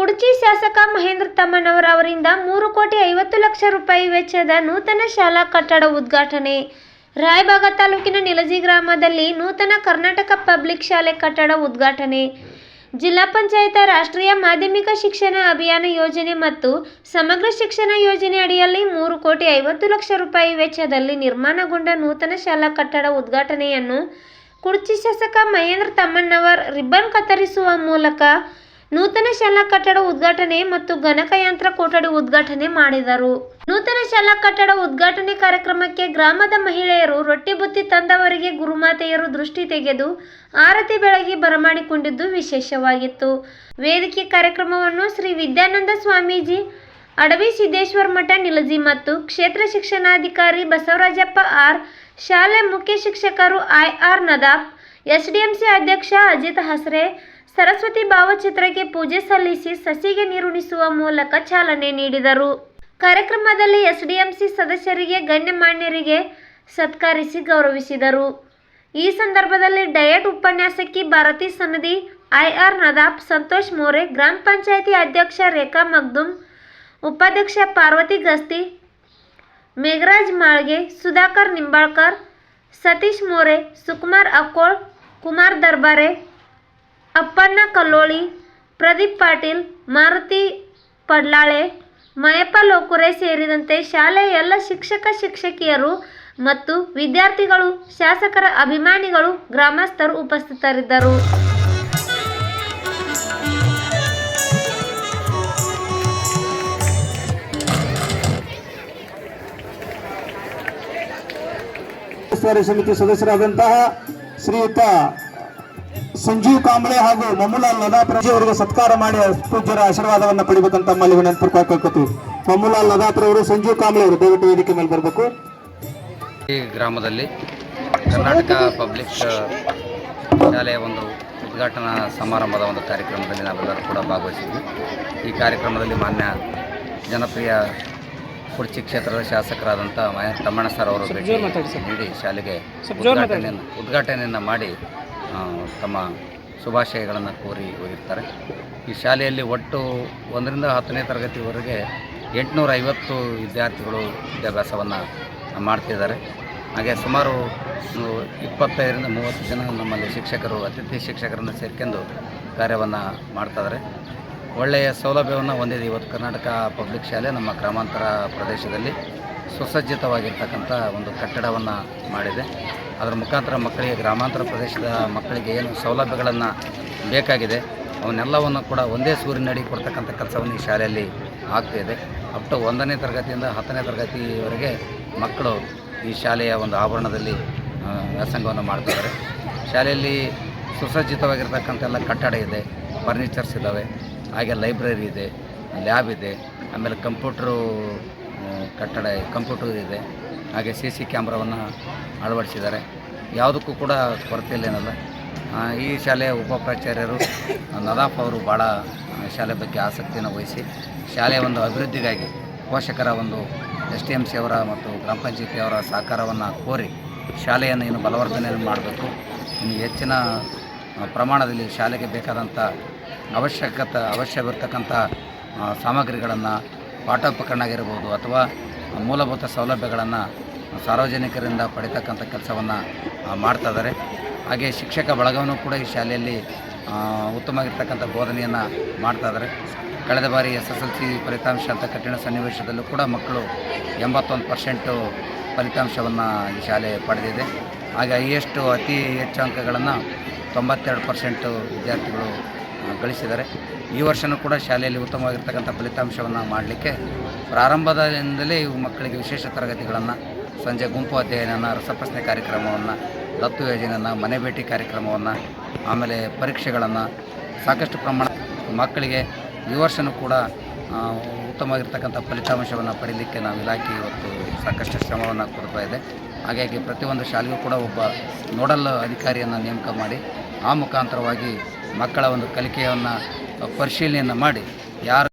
ಕುಡ್ಚಿ ಶಾಸಕ ಮಹೇಂದ್ರ ತಮ್ಮನವರ ಅವರಿಂದ ಮೂರು ಕೋಟಿ ಐವತ್ತು ಲಕ್ಷ ರೂಪಾಯಿ ವೆಚ್ಚದ ನೂತನ ಶಾಲಾ ಕಟ್ಟಡ ಉದ್ಘಾಟನೆ. ರಾಯಬಾಗ ತಾಲೂಕಿನ ನಿಲಜಿ ಗ್ರಾಮದಲ್ಲಿ ನೂತನ ಕರ್ನಾಟಕ ಪಬ್ಲಿಕ್ ಶಾಲೆ ಕಟ್ಟಡ ಉದ್ಘಾಟನೆ. ಜಿಲ್ಲಾ ಪಂಚಾಯತ ರಾಷ್ಟ್ರೀಯ ಮಾಧ್ಯಮಿಕ ಶಿಕ್ಷಣ ಅಭಿಯಾನ ಯೋಜನೆ ಮತ್ತು ಸಮಗ್ರ ಶಿಕ್ಷಣ ಯೋಜನೆ ಅಡಿಯಲ್ಲಿ ಮೂರು ಕೋಟಿ ಐವತ್ತು ಲಕ್ಷ ರೂಪಾಯಿ ವೆಚ್ಚದಲ್ಲಿ ನಿರ್ಮಾಣಗೊಂಡ ನೂತನ ಶಾಲಾ ಕಟ್ಟಡ ಉದ್ಘಾಟನೆಯನ್ನು ಕುಡ್ಚಿ ಶಾಸಕ ಮಹೇಂದ್ರ ತಮ್ಮಣ್ಣವರ್ ರಿಬ್ಬನ್ ಕತ್ತರಿಸುವ ಮೂಲಕ ನೂತನ ಶಾಲಾ ಕಟ್ಟಡ ಉದ್ಘಾಟನೆ ಮತ್ತು ಗಣಕಯಂತ್ರ ಕೊಠಡಿ ಉದ್ಘಾಟನೆ ಮಾಡಿದರು. ನೂತನ ಶಾಲಾ ಕಟ್ಟಡ ಉದ್ಘಾಟನೆ ಕಾರ್ಯಕ್ರಮಕ್ಕೆ ಗ್ರಾಮದ ಮಹಿಳೆಯರು ರೊಟ್ಟಿ ಬುತ್ತಿ ತಂದವರಿಗೆ ಗುರುಮಾತೆಯರು ದೃಷ್ಟಿ ತೆಗೆದು ಆರತಿ ಬೆಳಗಿ ಬರಮಾಡಿಕೊಂಡಿದ್ದು ವಿಶೇಷವಾಗಿತ್ತು. ವೇದಿಕೆ ಕಾರ್ಯಕ್ರಮವನ್ನು ಶ್ರೀ ವಿದ್ಯಾನಂದ ಸ್ವಾಮೀಜಿ, ಅಡವಿ ಸಿದ್ದೇಶ್ವರ ಮಠ ನಿಲಜಿ ಮತ್ತು ಕ್ಷೇತ್ರ ಶಿಕ್ಷಣಾಧಿಕಾರಿ ಬಸವರಾಜಪ್ಪ ಆರ್, ಶಾಲೆ ಮುಖ್ಯ ಶಿಕ್ಷಕರು ಐ ಆರ್ ನದಾಫ್ ಎಸ್ಡಿಎಂಸಿ ಅಧ್ಯಕ್ಷ ಅಜಿತ್ ಹಸ್ರೆ ಸರಸ್ವತಿ ಭಾವಚಿತ್ರಕ್ಕೆ ಪೂಜೆ ಸಲ್ಲಿಸಿ ಸಸಿಗೆ ನೀರುಣಿಸುವ ಮೂಲಕ ಚಾಲನೆ ನೀಡಿದರು. ಕಾರ್ಯಕ್ರಮದಲ್ಲಿ ಎಸ್ಡಿಎಂಸಿ ಸದಸ್ಯರಿಗೆ ಗಣ್ಯಮಾನ್ಯರಿಗೆ ಸತ್ಕರಿಸಿ ಗೌರವಿಸಿದರು. ಈ ಸಂದರ್ಭದಲ್ಲಿ ಡಯಟ್ ಉಪನ್ಯಾಸಕಿ ಭಾರತಿ ಸನದಿ ಐಆರ್ ನದಾಪ್ ಸಂತೋಷ್ ಮೋರೆ, ಗ್ರಾಮ ಪಂಚಾಯಿತಿ ಅಧ್ಯಕ್ಷ ರೇಖಾ ಮಗ್ದುಮ್ ಉಪಾಧ್ಯಕ್ಷ ಪಾರ್ವತಿ ಗಸ್ತಿ, ಮೇಘರಾಜ್ ಮಾಳ್ಗೆ, ಸುಧಾಕರ್ ನಿಂಬಾಳ್ಕರ್, ಸತೀಶ್ ಮೋರೆ, ಸುಕುಮಾರ್ ಅಕ್ಕೋಳ್, ಕುಮಾರ್ ದರ್ಬಾರೆ ಅಪ್ಪಣ್ಣ ಕಲ್ಲೋಳಿ, ಪ್ರದೀಪ್ ಪಾಟೀಲ್, ಮಾರುತಿ ಪಡ್ಲಾಳೆ, ಮಯಪ್ಪ ಲೋಕುರೆ ಸೇರಿದಂತೆ ಶಾಲೆಯ ಎಲ್ಲ ಶಿಕ್ಷಕ, ಶಿಕ್ಷಕಿಯರು ಮತ್ತು ವಿದ್ಯಾರ್ಥಿಗಳು, ಶಾಸಕರ ಅಭಿಮಾನಿಗಳು, ಗ್ರಾಮಸ್ಥರು ಉಪಸ್ಥಿತರಿದ್ದರು. ಸಮಿತಿ ಸದಸ್ಯರಾದಂತಹ ಶ್ರೀಯುತ ಸಂಜೀವ್ ಕಾಂಬ್ಳೆ ಹಾಗೂ ಮಮ್ಮುಲಾಲ್ ನದಾಪುರ ಅವರಿಗೆ ಸತ್ಕಾರ ಮಾಡಿ ಪೂಜ್ಯರ ಆಶೀರ್ವಾದವನ್ನು ಪಡಿಬೇಕಂತ ತಮ್ಮಲ್ಲಿ ವಿನಂತಿ ಕೇಳ್ಕೊತೀವಿ. ಅವರು ಸಂಜೀವ್ ಕಾಂಬ್ಳೆ ಅವರು ದಯವಿಟ್ಟು ವೇದಿಕೆ ಮೇಲೆ ಬರಬೇಕು. ಈ ಗ್ರಾಮದಲ್ಲಿ ಕರ್ನಾಟಕ ಪಬ್ಲಿಕ್ ಶಾಲೆಯ ಒಂದು ಉದ್ಘಾಟನಾ ಸಮಾರಂಭದ ಒಂದು ಕಾರ್ಯಕ್ರಮದಲ್ಲಿ ನಾವೆಲ್ಲರೂ ಕೂಡ ಭಾಗವಹಿಸಿದ್ವಿ. ಈ ಕಾರ್ಯಕ್ರಮದಲ್ಲಿ ಮಾನ್ಯ ಜನಪ್ರಿಯ ಕುರ್ಚಿ ಕ್ಷೇತ್ರದ ಶಾಸಕರಾದಂಥ ಮಯ ತಮ್ಮಣ್ಣ ಸರ್ ಅವರು ಭೇಟಿ ನೀಡಿ ಶಾಲೆಗೆ ಉದ್ಘಾಟನೆಯನ್ನು ಉದ್ಘಾಟನೆಯನ್ನು ಮಾಡಿ ತಮ್ಮ ಶುಭಾಶಯಗಳನ್ನು ಕೋರಿ ಹೋಗಿರ್ತಾರೆ ಈ ಶಾಲೆಯಲ್ಲಿ ಒಟ್ಟು ಒಂದರಿಂದ ಹತ್ತನೇ ತರಗತಿವರೆಗೆ ಎಂಟುನೂರ ಐವತ್ತು ವಿದ್ಯಾರ್ಥಿಗಳು ವಿದ್ಯಾಭ್ಯಾಸವನ್ನು ಮಾಡ್ತಿದ್ದಾರೆ. ಹಾಗೆ ಸುಮಾರು ಇಪ್ಪತ್ತೈದರಿಂದ ಮೂವತ್ತು ಜನ ನಮ್ಮಲ್ಲಿ ಶಿಕ್ಷಕರು, ಅತಿಥಿ ಶಿಕ್ಷಕರನ್ನು ಸೇರ್ಕೊಂಡು ಕಾರ್ಯವನ್ನು ಮಾಡ್ತಾಯಿದ್ದಾರೆ. ಒಳ್ಳೆಯ ಸೌಲಭ್ಯವನ್ನು ಹೊಂದಿದೆ ಇವತ್ತು ಕರ್ನಾಟಕ ಪಬ್ಲಿಕ್ ಶಾಲೆ ನಮ್ಮ ಗ್ರಾಮಾಂತರ ಪ್ರದೇಶದಲ್ಲಿ. ಸುಸಜ್ಜಿತವಾಗಿರ್ತಕ್ಕಂಥ ಒಂದು ಕಟ್ಟಡವನ್ನು ಮಾಡಿದೆ. ಅದರ ಮುಖಾಂತರ ಮಕ್ಕಳಿಗೆ ಗ್ರಾಮಾಂತರ ಪ್ರದೇಶದ ಮಕ್ಕಳಿಗೆ ಏನು ಸೌಲಭ್ಯಗಳನ್ನು ಬೇಕಾಗಿದೆ, ಅವನ್ನೆಲ್ಲವನ್ನು ಕೂಡ ಒಂದೇ ಸೂರಿನಡಿ ಕೊಡ್ತಕ್ಕಂಥ ಕೆಲಸವನ್ನು ಈ ಶಾಲೆಯಲ್ಲಿ ಆಗ್ತಾಯಿದೆ ಅಪ್ ಟು ಒಂದನೇ ತರಗತಿಯಿಂದ ಹತ್ತನೇ ತರಗತಿವರೆಗೆ ಮಕ್ಕಳು ಈ ಶಾಲೆಯ ಒಂದು ಆವರಣದಲ್ಲಿ ವ್ಯಾಸಂಗವನ್ನು ಮಾಡ್ತಿದ್ದಾರೆ. ಶಾಲೆಯಲ್ಲಿ ಸುಸಜ್ಜಿತವಾಗಿರ್ತಕ್ಕಂಥ ಎಲ್ಲ ಕಟ್ಟಡ ಇದೆ, ಫರ್ನಿಚರ್ಸ್ ಇದ್ದಾವೆ, ಹಾಗೆ ಲೈಬ್ರರಿ ಇದೆ, ಲ್ಯಾಬ್ ಇದೆ, ಆಮೇಲೆ ಕಂಪ್ಯೂಟ್ರು ಕಟ್ಟಡ, ಕಂಪ್ಯೂಟರ್ ಇದೆ. ಹಾಗೆ ಸಿ ಸಿ ಕ್ಯಾಮ್ರಾವನ್ನು ಅಳವಡಿಸಿದ್ದಾರೆ. ಯಾವುದಕ್ಕೂ ಕೂಡ ಕೊರತೆ ಇಲ್ಲೇನಲ್ಲ. ಆ, ಈ ಶಾಲೆಯ ಉಪ ಪ್ರಾಚಾರ್ಯರು ನದಾಫ್ ಅವರು ಭಾಳ ಶಾಲೆ ಬಗ್ಗೆ ಆಸಕ್ತಿಯನ್ನು ವಹಿಸಿ ಶಾಲೆಯ ಒಂದು ಅಭಿವೃದ್ಧಿಗಾಗಿ ಪೋಷಕರ ಒಂದು ಎಸ್ ಡಿ ಎಂ ಸಿ ಅವರ ಮತ್ತು ಗ್ರಾಮ ಪಂಚಾಯತಿಯವರ ಸಹಕಾರವನ್ನು ಕೋರಿ ಶಾಲೆಯನ್ನು ಇನ್ನು ಬಲವರ್ಧನೆಯನ್ನು ಮಾಡಬೇಕು. ಇನ್ನು ಹೆಚ್ಚಿನ ಪ್ರಮಾಣದಲ್ಲಿ ಶಾಲೆಗೆ ಬೇಕಾದಂಥ ಅವಶ್ಯಕತೆ ಅವಶ್ಯವಿರ್ತಕ್ಕಂಥ ಸಾಮಗ್ರಿಗಳನ್ನು ಪಾಠೋಪಕರಣ ಆಗಿರ್ಬೋದು ಅಥವಾ ಮೂಲಭೂತ ಸೌಲಭ್ಯಗಳನ್ನು ಸಾರ್ವಜನಿಕರಿಂದ ಪಡಿತಕ್ಕಂಥ ಕೆಲಸವನ್ನು ಮಾಡ್ತಾಯಿದ್ದಾರೆ ಹಾಗೆ ಶಿಕ್ಷಕ ಬಳಗವನ್ನು ಕೂಡ ಈ ಶಾಲೆಯಲ್ಲಿ ಉತ್ತಮವಾಗಿರ್ತಕ್ಕಂಥ ಬೋಧನೆಯನ್ನು ಮಾಡ್ತಾಯಿದ್ದಾರೆ ಕಳೆದ ಬಾರಿ ಎಸ್ ಎಸ್ ಎಲ್ ಸಿ ಫಲಿತಾಂಶ ಅಂತ ಕಠಿಣ ಸನ್ನಿವೇಶದಲ್ಲೂ ಕೂಡ ಮಕ್ಕಳು ಎಂಬತ್ತೊಂದು ಪರ್ಸೆಂಟು ಫಲಿತಾಂಶವನ್ನು ಈ ಶಾಲೆ ಪಡೆದಿದೆ. ಹಾಗೆ ಹೈಯೆಸ್ಟು ಅತಿ ಹೆಚ್ಚು ಅಂಕಗಳನ್ನು ತೊಂಬತ್ತೆರಡು ಪರ್ಸೆಂಟು ವಿದ್ಯಾರ್ಥಿಗಳು ಗಳಿಸಿದ್ದಾರೆ. ಈ ವರ್ಷನೂ ಕೂಡ ಶಾಲೆಯಲ್ಲಿ ಉತ್ತಮವಾಗಿರ್ತಕ್ಕಂಥ ಫಲಿತಾಂಶವನ್ನು ಮಾಡಲಿಕ್ಕೆ ಪ್ರಾರಂಭದಿಂದಲೇ ಇವು ಮಕ್ಕಳಿಗೆ ವಿಶೇಷ ತರಗತಿಗಳನ್ನು, ಸಂಜೆ ಗುಂಪು ಅಧ್ಯಯನ ರಸಪ್ರಶ್ನೆ ಕಾರ್ಯಕ್ರಮವನ್ನು, ದತ್ತು ಯೋಜನೆಯನ್ನು, ಮನೆ ಭೇಟಿ ಕಾರ್ಯಕ್ರಮವನ್ನು, ಆಮೇಲೆ ಪರೀಕ್ಷೆಗಳನ್ನು ಸಾಕಷ್ಟು ಪ್ರಮಾಣ ಮಕ್ಕಳಿಗೆ ಈ ವರ್ಷನೂ ಕೂಡ ಉತ್ತಮವಾಗಿರ್ತಕ್ಕಂಥ ಫಲಿತಾಂಶವನ್ನು ಪಡೀಲಿಕ್ಕೆ ನಾವು ಇಲಾಖೆ ಇವತ್ತು ಸಾಕಷ್ಟು ಶ್ರಮವನ್ನು ಕೊಡ್ತಾ ಇದೆ. ಹಾಗಾಗಿ ಪ್ರತಿಯೊಂದು ಶಾಲೆಗೂ ಕೂಡ ಒಬ್ಬ ನೋಡಲ್ ಅಧಿಕಾರಿಯನ್ನು ನೇಮಕ ಮಾಡಿ ಆ ಮುಖಾಂತರವಾಗಿ ಮಕ್ಕಳ ಒಂದು ಕಲಿಕೆಯನ್ನು ಪರಿಶೀಲನೆಯನ್ನು ಮಾಡಿ ಯಾರು